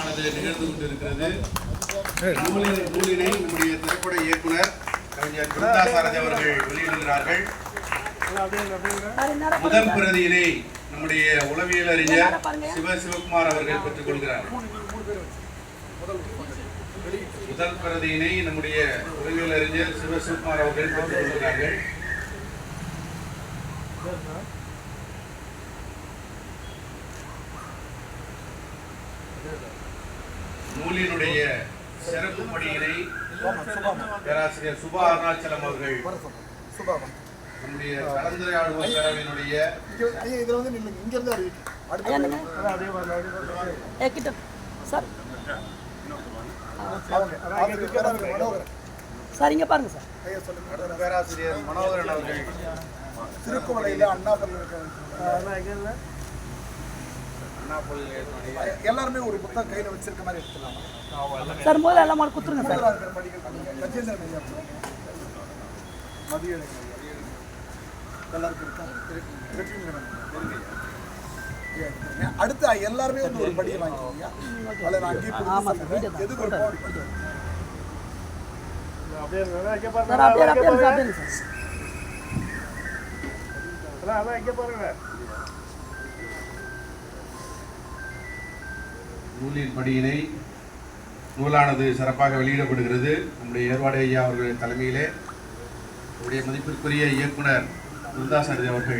வெளியிடமானது நிகழ்ந்து கொண்டிருக்கிறது. நூலின் நூலினை நம்முடைய திரைப்பட இயக்குனர் கவிஞர் பிருந்தாசாரதி அவர்கள் வெளியிடுகிறார்கள். முதல் பிரதியினை நம்முடைய உளவியல் அறிஞர் சிவ சிவகுமார் அவர்கள் பெற்றுக் கொள்கிறார். முதல் பிரதியினை நம்முடைய உளவியல் அறிஞர் சிவ சிவகுமார் அவர்கள் பெற்றுக் கொள்கிறார்கள். நூலினுடைய சிறப்பு பணியினை பேராசிரியர் சுபா அருணாச்சலம் அவர்கள் நம்முடைய கலந்துரையாடுவோர் பேரவையினுடைய இதுல வந்து நில்லுங்க இங்க இருந்து அறிவிக்கும் அடுத்து கிட்ட சார் சார் இங்கே பாருங்க சார். ஐயா சொல்லுங்க பேராசிரியர் மனோகரன் அவர்கள். திருக்குமலையில அண்ணா பல்கலைக்கழகம் எல்லாருமே ஒரு புத்தகம் கையில வச்சிருக்க மாதிரி எடுத்துக்கலாம் சார் முதல்ல எல்லாம் மாடு கொடுத்துருங்க சார் கஜேந்திரன் ஐயா மதிய எல்லாருக்கும் இருக்கா. அடுத்து எல்லாருமே வந்து ஒரு படியை வாங்கிக்கோங்க அதில் நான் அங்கேயே ஆமா கொடுத்து சார், வீடு சொல்றேன். தான். எதுக்கு ஒரு பாடி படிக்கும் சார் அப்படியே அப்படியே சார் அப்படியே சார் நூலின் படியினை நூலானது சிறப்பாக வெளியிடப்படுகிறது. நம்முடைய ஏர்வாடு ஐயா அவர்களின் தலைமையிலே. நம்முடைய மதிப்பிற்குரிய இயக்குனர் குருதாசாரதி அவர்கள்.